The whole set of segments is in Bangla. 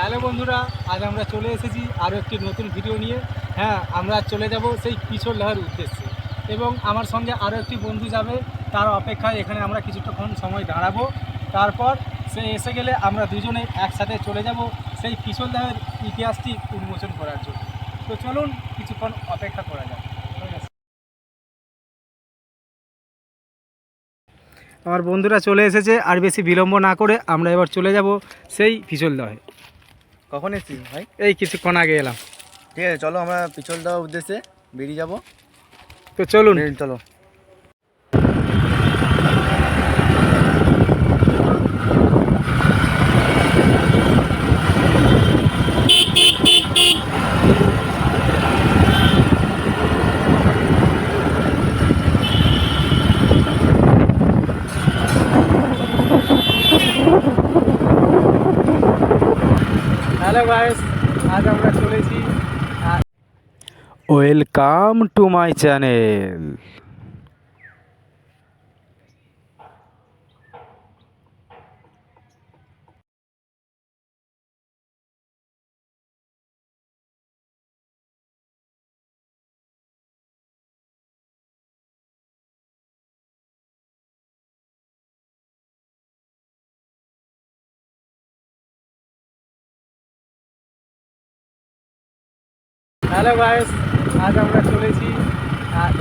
হ্যালো বন্ধুরা, আজ আমরা চলে এসেছি আরও একটি নতুন ভিডিও নিয়ে। হ্যাঁ আমরা চলে যাব সেই পিছল লহের উদ্দেশ্যে। এবং আমার সঙ্গে আরও একটি বন্ধু যাবে, তার অপেক্ষায় এখানে আমরা কিছুটাক্ষণ সময় দাঁড়াবো। তারপর সে এসে গেলে আমরা দুজনে একসাথে চলে যাব সেই পিছল লহের ইতিহাসটি উন্মোচন করার জন্য। তো চলুন, কিছুক্ষণ অপেক্ষা করা যাক। আমার বন্ধুরা চলে এসেছে, আর বেশি বিলম্ব না করে আমরা এবার চলে যাব সেই পিছল দহে কখন এসেছিস ভাই? এই কিছুক্ষণ আগে এলাম। ঠিক আছে চলো আমরা পিছল দেওয়ার উদ্দেশ্যে বেরিয়ে যাব। তো চলুন। চলো। হ্যালো আমরা welcome to my channel hello guys, আজ আমরা চলেছি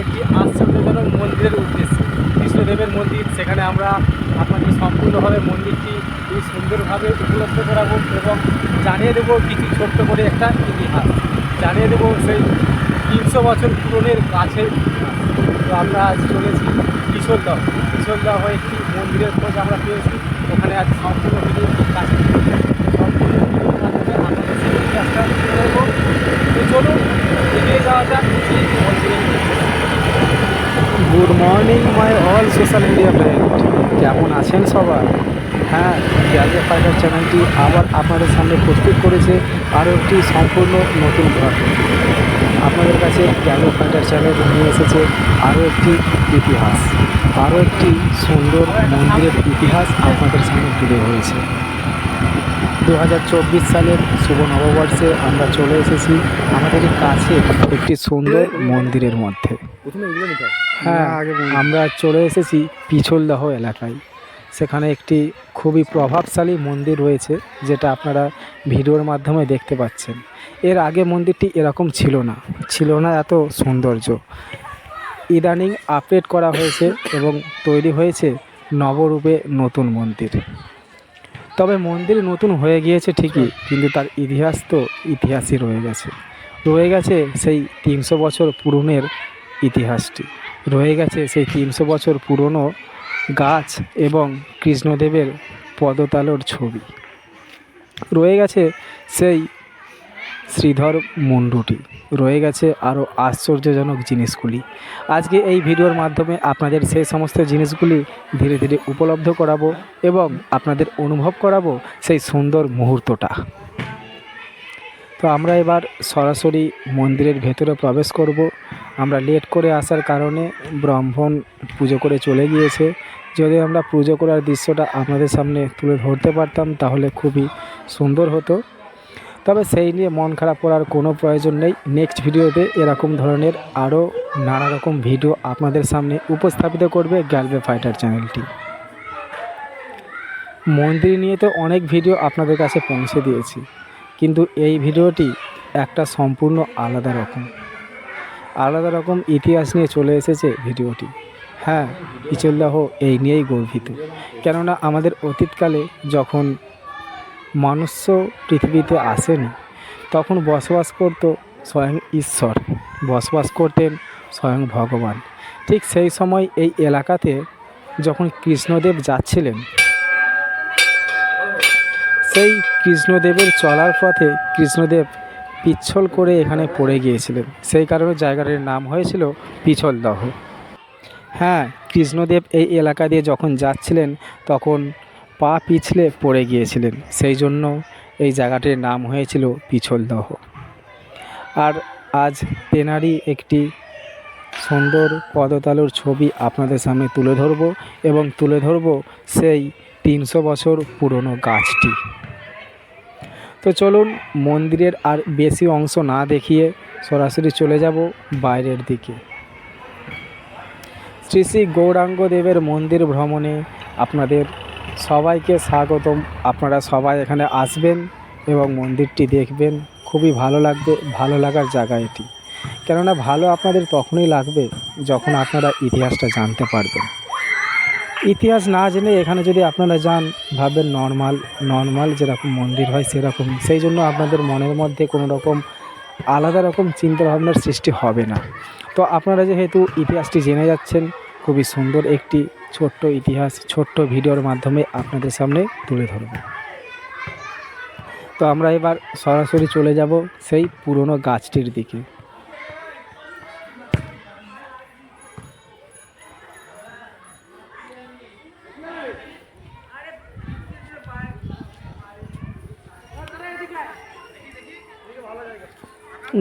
একটি আশ্চর্যজনক মন্দিরের উদ্দেশ্যে। কৃষ্ণদেবের মন্দির, সেখানে আমরা আপনাকে সম্পূর্ণভাবে মন্দিরটি খুব সুন্দরভাবে উপলব্ধ করাবো এবং জানিয়ে দেবো কিছু ছোট্ট করে একটা ইতিহাস। জানিয়ে দেবো সেই তিনশো বছর পুরনের কাছে তো আমরা আজ চলেছি কিশোরদহ। কিশোরদহ একটি মন্দিরের খোঁজ আমরা পেয়েছি। ওখানে আজ সম্পূর্ণ ভিডিও কাছে good morning my all social media friend কেমন আছেন সবাই? হ্যাঁ গ্যাজে ফাইটার চ্যানেলটি আবার আপনাদের সামনে প্রস্তুত করেছে আরও একটি সম্পূর্ণ নতুন ঘর আপনাদের কাছে গ্যাজে ফাইটার চ্যানেল নিয়ে এসেছে আরও একটি ইতিহাস। আরও একটি সুন্দর মন্দিরের ইতিহাস আপনাদের সামনে তুলে ধরেছে। দু হাজার চব্বিশ সালের শুভ নববর্ষে আমরা চলে এসেছি আমাদের কাছে একটি সুন্দর মন্দিরের মধ্যে। হ্যাঁ আমরা চলে এসেছি পিছলদহ এলাকায়। সেখানে একটি খুবই প্রভাবশালী মন্দির রয়েছে যেটা আপনারা ভিডিওর মাধ্যমে দেখতে পাচ্ছেন। এর আগে মন্দিরটি এরকম ছিল না ছিল না এত সৌন্দর্য। ইদানিং আপডেট করা হয়েছে এবং তৈরি হয়েছে নবরূপে নতুন মন্দির। তবে মন্দির নতুন হয়ে গিয়েছে ঠিকই কিন্তু তার ইতিহাস তো ইতিহাসই রয়ে গেছে। রয়ে গেছে সেই তিনশো বছর পুরনের ইতিহাসটি। রয়ে গেছে সেই তিনশো বছর পুরনো গাছ এবং কৃষ্ণদেবের পদতালোর ছবি। রয়ে গেছে সেই শ্রীধর মুন্ডুটি। রয়ে গেছে আরও আশ্চর্যজনক জিনিসগুলি। আজকে এই ভিডিওর মাধ্যমে আপনাদের সেই সমস্ত জিনিসগুলি ধীরে ধীরে উপলব্ধ করাবো এবং আপনাদের অনুভব করাবো সেই সুন্দর মুহূর্তটা। তো আমরা এবার সরাসরি মন্দিরের ভেতরে প্রবেশ করব। আমরা লেট করে আসার কারণে ব্রাহ্মণ পুজো করে চলে গিয়েছে। যদি আমরা পুজো করার দৃশ্যটা আপনাদের সামনে তুলে ধরতে পারতাম তাহলে খুবই সুন্দর হতো। তবে সেই নিয়ে মন খারাপ করার কোনো প্রয়োজন নেই। নেক্সট ভিডিওতে এরকম ধরনের আরও নানা রকম ভিডিও আপনাদের সামনে উপস্থাপিত করবে গ্যালবে ফাইটার চ্যানেলটি। মন্দির নিয়ে তো অনেক ভিডিও আপনাদের কাছে পৌঁছে দিয়েছি, কিন্তু এই ভিডিওটি একটা সম্পূর্ণ আলাদা রকম। আলাদা রকম ইতিহাস নিয়ে চলে এসেছে ভিডিওটি। হ্যাঁ ইচলদাহ এই নিয়েই গর্বিত। কেননা আমাদের অতীতকালে যখন মানুষ পৃথিবীতে আসেনি। তখন বসবাস করত স্বয়ং ঈশ্বর। বসবাস করতেন স্বয়ং ভগবান। ঠিক সেই সময় এই এলাকাতে যখন কৃষ্ণদেব যাচ্ছিলেন, সেই কৃষ্ণদেবের চলার পথে কৃষ্ণদেব পিচ্ছল করে এখানে পড়ে গিয়েছিলেন। সেই কারণে জায়গাটির নাম হয়েছিল পিছলদহ। হ্যাঁ কৃষ্ণদেব এই এলাকা দিয়ে যখন যাচ্ছিলেন, তখন পা পিছলে পড়ে গিয়েছিলেন। সেই জন্য এই জায়গাটির নাম হয়েছিল পিছলদহ। আর আজ তেনারই একটি সুন্দর পদতালুর ছবি আপনাদের সামনে তুলে ধরব এবং তুলে ধরব সেই তিনশো বছর পুরনো গাছটি। তো চলুন মন্দিরের আর বেশি অংশ না দেখিয়ে সরাসরি চলে যাব বাইরের দিকে। শ্রী শ্রী গৌরাঙ্গদেবের মন্দির ভ্রমণে আপনাদের সবাইকে স্বাগতম। আপনারা সবাই এখানে আসবেন এবং মন্দিরটি দেখবেন। খুবই ভালো লাগবে, ভালো লাগার জায়গা এটি। কেননা ভালো আপনাদের তখনই লাগবে যখন আপনারা ইতিহাসটা জানতে পারবেন। ইতিহাস না জেনে এখানে যদি আপনারা যান, ভাববেন নর্মাল নর্মাল যেরকম মন্দির হয় সেরকম। সেই জন্য আপনাদের মনের মধ্যে কোনো রকম আলাদা রকম চিন্তাভাবনার সৃষ্টি হবে না। তো আপনারা যেহেতু ইতিহাসটি জেনে যাচ্ছেন খুবই সুন্দর একটি ছোট্ট ইতিহাস, ছোট্ট ভিডিওর মাধ্যমে আপনাদের সামনে তুলে ধরব। তো আমরা এবার সরাসরি চলে যাব সেই পুরনো গাছটির দিকে।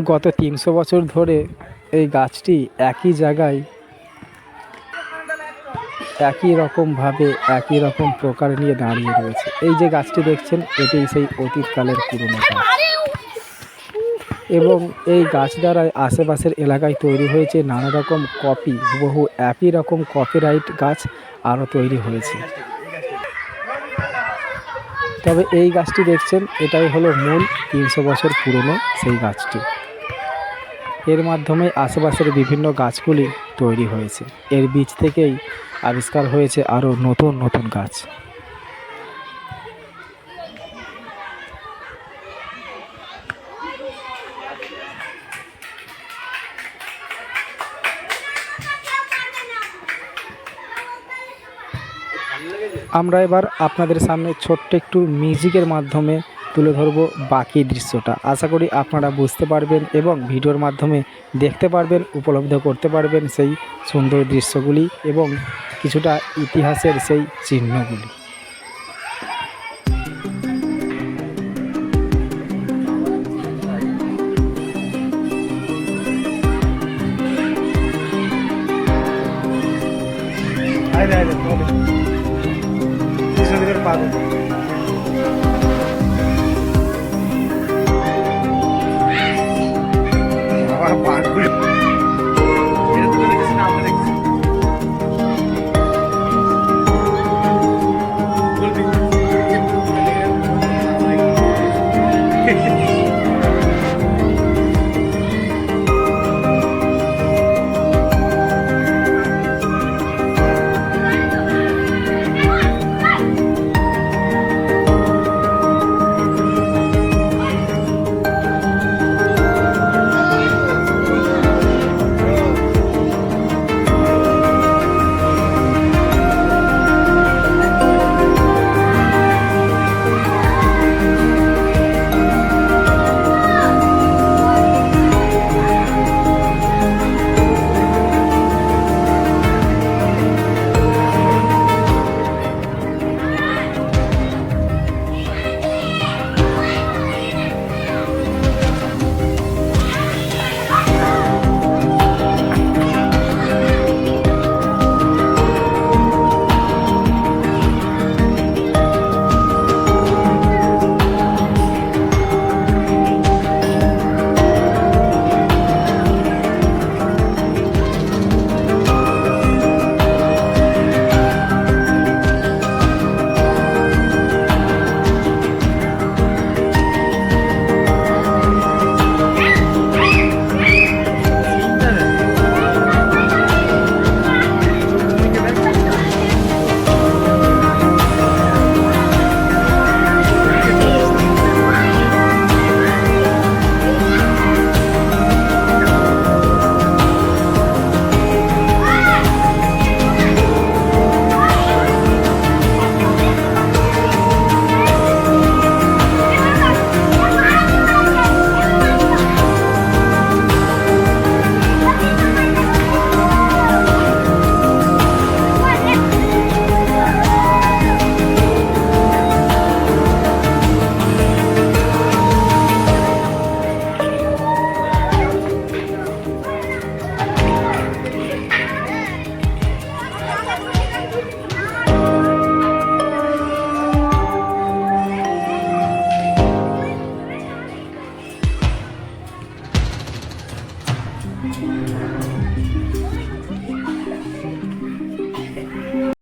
গত তিনশো বছর ধরে এই গাছটি একই জায়গায় একই রকমভাবে একই রকম প্রকার নিয়ে দাঁড়িয়ে রয়েছে। এই যে গাছটি দেখছেন, এটি সেই অতীতকালের পুরনো গাছ। এবং এই গাছ দ্বারা আশেপাশের এলাকায় তৈরি হয়েছে নানা রকম কপি বহু একই রকম কপিরাইট গাছ আরও তৈরি হয়েছে। তবে এই গাছটি দেখছেন, এটাই হলো মূল তিনশো বছর পুরনো সেই গাছটি। এর মাধ্যমে আশেপাশের বিভিন্ন গাছগুলি তৈরি হয়েছে। এর বীজ থেকেই আবিষ্কার হয়েছে আরও নতুন নতুন গাছ। আমরা এবার আপনাদের সামনে ছোট্ট একটু মিউজিকের মাধ্যমে তুলে ধরবো বাকি দৃশ্যটা। আশা করি আপনারা বুঝতে পারবেন এবং ভিডিওর মাধ্যমে দেখতে পারবেন, উপলব্ধ করতে পারবেন সেই সুন্দর দৃশ্যগুলি এবং কিছুটা ইতিহাসের সেই চিহ্নগুলি।